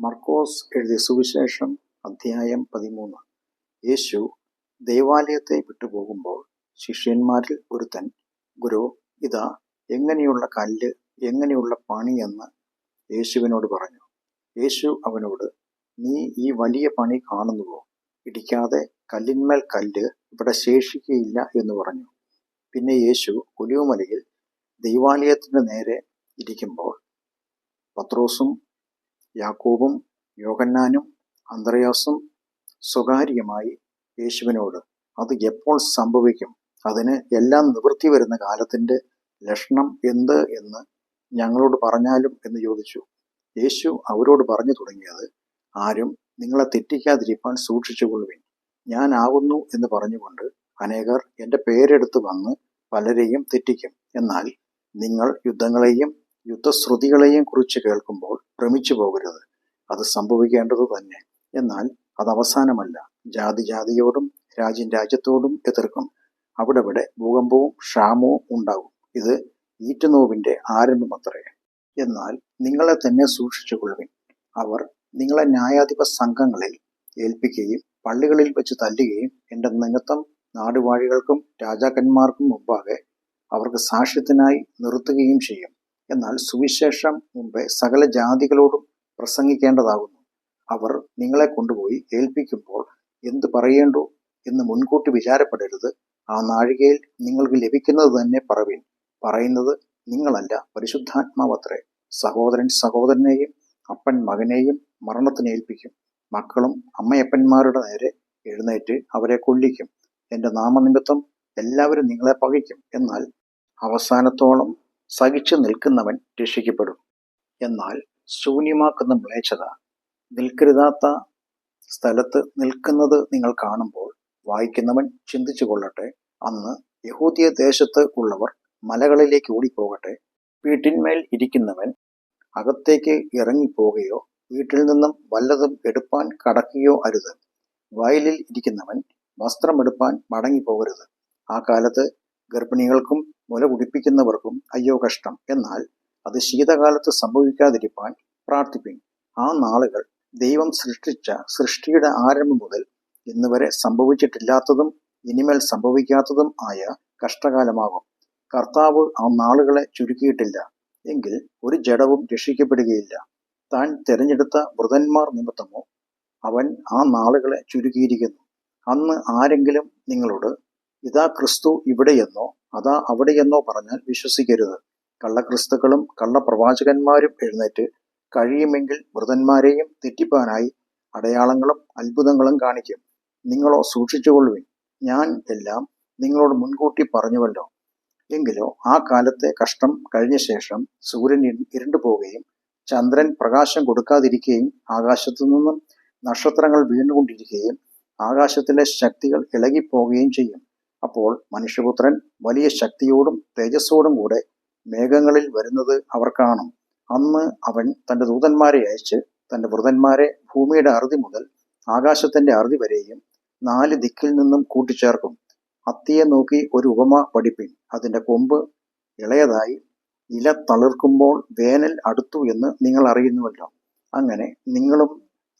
മർക്കോസ് എഴുതിയ സുവിശേഷം അധ്യായം പതിമൂന്ന്. യേശു ദേവാലയത്തെ വിട്ടുപോകുമ്പോൾ ശിഷ്യന്മാരിൽ ഒരുത്തൻ ഗുരു ഇതാ എങ്ങനെയുള്ള കല്ല് എങ്ങനെയുള്ള പണി എന്ന് യേശുവിനോട് പറഞ്ഞു. യേശു അവനോട് നീ ഈ വലിയ പണി കാണുന്നുവോ? ഇടിക്കാതെ കല്ലിന്മേൽ കല്ല് ഇവിടെ ശേഷിക്കുകയില്ല എന്ന് പറഞ്ഞു. പിന്നെ യേശു ഒലിവുമലയിൽ ദൈവാലയത്തിന് നേരെ ഇരിക്കുമ്പോൾ പത്രോസും യാക്കോബും യോഹന്നാനും അന്ത്രയാസും സ്വകാര്യമായി യേശുവിനോട് അത് എപ്പോൾ സംഭവിക്കും? അതിന് എല്ലാം നിവൃത്തി വരുന്ന കാലത്തിന്റെ ലക്ഷണം എന്ത് എന്ന് ഞങ്ങളോട് പറഞ്ഞാലും? എന്ന് ചോദിച്ചു. യേശു അവരോട് പറഞ്ഞു തുടങ്ങിയത് ആരും നിങ്ങളെ തെറ്റിക്കാതിരിക്കാൻ സൂക്ഷിച്ചുകൊള്ളുവിൻ. ഞാൻ ആകുന്നു എന്ന് പറഞ്ഞുകൊണ്ട് അനേകർ എന്റെ പേരെടുത്ത് വന്ന് പലരെയും തെറ്റിക്കും. എന്നാൽ നിങ്ങൾ യുദ്ധങ്ങളെയും യുദ്ധശ്രുതികളെയും കുറിച്ച് കേൾക്കുമ്പോൾ ഭ്രമിച്ചു പോകരുത്. അത് സംഭവിക്കേണ്ടത് തന്നെ. എന്നാൽ അത് അവസാനമല്ല. ജാതി ജാതിയോടും രാജ്യം രാജ്യത്തോടും എതിർക്കും. അവിടെ ഇവിടെ ഭൂകമ്പവും ക്ഷാമവും ഉണ്ടാകും. ഇത് ഈറ്റുനോവിന്റെ ആരംഭമത്രേ. എന്നാൽ നിങ്ങളെ തന്നെ സൂക്ഷിച്ചുകൊള്ളുവിൻ. അവർ നിങ്ങളെ ന്യായാധിപ സംഘങ്ങളിൽ ഏൽപ്പിക്കുകയും പള്ളികളിൽ വെച്ച് തല്ലുകയും എന്റെ നിമിത്തം നാടുവാഴികൾക്കും രാജാക്കന്മാർക്കും മുമ്പാകെ അവർക്ക് സാക്ഷ്യത്തിനായി നിർത്തുകയും ചെയ്യും. എന്നാൽ സുവിശേഷം മുമ്പേ സകല ജാതികളോടും പ്രസംഗിക്കേണ്ടതാകുന്നു. അവർ നിങ്ങളെ കൊണ്ടുപോയി ഏൽപ്പിക്കുമ്പോൾ എന്ത് പറയേണ്ടു എന്ന് മുൻകൂട്ടി വിചാരപ്പെടരുത്. ആ നാഴികയിൽ നിങ്ങൾക്ക് ലഭിക്കുന്നത് തന്നെ പറവിൻ. പറയുന്നത് നിങ്ങളല്ല പരിശുദ്ധാത്മാവത്രേ. സഹോദരൻ സഹോദരനെയും അപ്പൻ മകനെയും മരണത്തിന് ഏൽപ്പിക്കും. മക്കളും അമ്മയപ്പന്മാരുടെ നേരെ എഴുന്നേറ്റ് അവരെ കൊള്ളിക്കും എന്റെ നാമനിമിത്തം എല്ലാവരും നിങ്ങളെ പകയ്ക്കും. എന്നാൽ അവസാനത്തോളം സഹിച്ചു നിൽക്കുന്നവൻ രക്ഷിക്കപ്പെടും. എന്നാൽ ശൂന്യമാക്കുന്ന മ്ലേച്ഛത നിൽക്കരുതാത്ത സ്ഥലത്ത് നിൽക്കുന്നത് നിങ്ങൾ കാണുമ്പോൾ വായിക്കുന്നവൻ ചിന്തിച്ചു കൊള്ളട്ടെ. അന്ന് യഹൂദിയ ദേശത്ത് ഉള്ളവർ മലകളിലേക്ക് ഓടിപ്പോകട്ടെ. വീട്ടിന്മേൽ ഇരിക്കുന്നവൻ അകത്തേക്ക് ഇറങ്ങിപ്പോകുകയോ വീട്ടിൽ നിന്നും വല്ലതും എടുപ്പാൻ കടക്കുകയോ അരുത്. വയലിൽ ഇരിക്കുന്നവൻ വസ്ത്രമെടുപ്പാൻ മടങ്ങിപ്പോകരുത്. ആ കാലത്ത് ഗർഭിണികൾക്കും മുല കുടിപ്പിക്കുന്നവർക്കും അയ്യോ കഷ്ടം. എന്നാൽ അത് ശീതകാലത്ത് സംഭവിക്കാതിരിക്കാൻ പ്രാർത്ഥിപ്പിൻ. ആ നാളുകൾ ദൈവം സൃഷ്ടിച്ച സൃഷ്ടിയുടെ ആരംഭം മുതൽ ഇന്ന് വരെ സംഭവിച്ചിട്ടില്ലാത്തതും ഇനിമേൽ സംഭവിക്കാത്തതും ആയ കഷ്ടകാലമാകും. കർത്താവ് ആ നാളുകളെ ചുരുക്കിയിട്ടില്ല. എങ്കിൽ ഒരു ജഡവും രക്ഷിക്കപ്പെടുകയില്ല. താൻ തിരഞ്ഞെടുത്ത വൃതന്മാർ നിമിത്തമോ അവൻ ആ നാളുകളെ ചുരുക്കിയിരിക്കുന്നു. അന്ന് ആരെങ്കിലും നിങ്ങളോട് ഇതാ ക്രിസ്തു ഇവിടെയെന്നോ അതാ അവിടെയെന്നോ പറഞ്ഞാൽ വിശ്വസിക്കരുത്. കള്ളക്രിസ്തുക്കളും കള്ളപ്രവാചകന്മാരും എഴുന്നേറ്റ് കഴിയുമെങ്കിൽ മൃതന്മാരെയും തെറ്റിപ്പാനായി അടയാളങ്ങളും അത്ഭുതങ്ങളും കാണിക്കും. നിങ്ങളോ സൂക്ഷിച്ചുകൊള്ളുവിൻ. ഞാൻ എല്ലാം നിങ്ങളോട് മുൻകൂട്ടി പറഞ്ഞുവല്ലോ. എങ്കിലോ ആ കാലത്തെ കഷ്ടം കഴിഞ്ഞ ശേഷം സൂര്യൻ ഇരുണ്ടു പോവുകയും ചന്ദ്രൻ പ്രകാശം കൊടുക്കാതിരിക്കുകയും ആകാശത്തു നിന്നും നക്ഷത്രങ്ങൾ വീണുകൊണ്ടിരിക്കുകയും ആകാശത്തിലെ ശക്തികൾ ഇളകിപ്പോവുകയും ചെയ്യും. അപ്പോൾ മനുഷ്യപുത്രൻ വലിയ ശക്തിയോടും തേജസ്സോടും കൂടെ മേഘങ്ങളിൽ വരുന്നത് അവർ കാണും. അന്ന് അവൻ തന്റെ ദൂതന്മാരെ അയച്ച് തന്റെ വൃതന്മാരെ ഭൂമിയുടെ അറുതി മുതൽ ആകാശത്തിന്റെ അറുതി വരെയും നാല് ദിക്കിൽ നിന്നും കൂട്ടിച്ചേർക്കും. അത്തിയെ നോക്കി ഒരു ഉപമ പഠിപ്പിൻ. അതിന്റെ കൊമ്പ് ഇളയതായി ഇല തളിർക്കുമ്പോൾ വേനൽ അടുത്തു എന്ന് നിങ്ങൾ അറിയുന്നുവല്ലോ. അങ്ങനെ നിങ്ങളും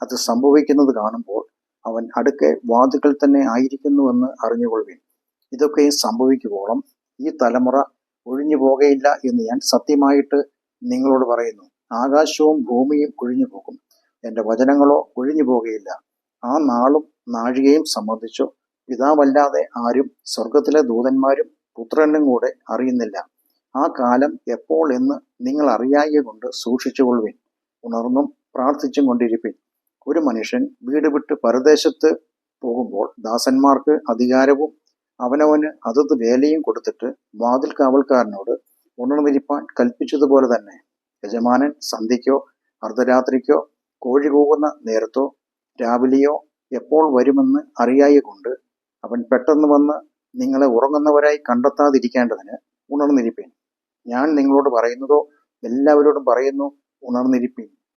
അത് സംഭവിക്കുന്നത് കാണുമ്പോൾ അവൻ അടുക്കെ വാതുക്കൾ തന്നെ ആയിരിക്കുന്നുവെന്ന് അറിഞ്ഞുകൊള്ളുവിൻ. ഇതൊക്കെയും സംഭവിക്കുവോളം ഈ തലമുറ ഒഴിഞ്ഞു പോകയില്ല എന്ന് ഞാൻ സത്യമായിട്ട് നിങ്ങളോട് പറയുന്നു. ആകാശവും ഭൂമിയും ഒഴിഞ്ഞു പോകും. എന്റെ വചനങ്ങളോ ഒഴിഞ്ഞു പോകുകയില്ല ആ നാളും നാഴികയും സംബന്ധിച്ചു പിതാവല്ലാതെ ആരും സ്വർഗത്തിലെ ദൂതന്മാരും പുത്രനും കൂടെ അറിയുന്നില്ല. ആ കാലം എപ്പോൾ എന്ന് നിങ്ങൾ അറിയായ കൊണ്ട് സൂക്ഷിച്ചുകൊള്ളുവിൻ. ഉണർന്നും പ്രാർത്ഥിച്ചും കൊണ്ടിരിപ്പിൻ. ഒരു മനുഷ്യൻ വീട് വിട്ട് പരദേശത്ത് പോകുമ്പോൾ ദാസന്മാർക്ക് അധികാരവും അവനവന് അതത് വേലയും കൊടുത്തിട്ട് വാതിൽ കാവൽക്കാരനോട് ഉണർന്നിരിപ്പാൻ കൽപ്പിച്ചതുപോലെ തന്നെ. യജമാനൻ സന്ധ്യയ്ക്കോ അർദ്ധരാത്രിക്കോ കോഴി കൂകുന്ന നേരത്തോ രാവിലെയോ എപ്പോൾ വരുമെന്ന് അറിയായ കൊണ്ട് അവൻ പെട്ടെന്ന് വന്ന് നിങ്ങളെ ഉറങ്ങുന്നവരായി കണ്ടെത്താതിരിക്കേണ്ടതിന് ഉണർന്നിരിപ്പീൻ. ഞാൻ നിങ്ങളോട് പറയുന്നതോ എല്ലാവരോടും പറയുന്നു ഉണർന്നിരിപ്പീൻ.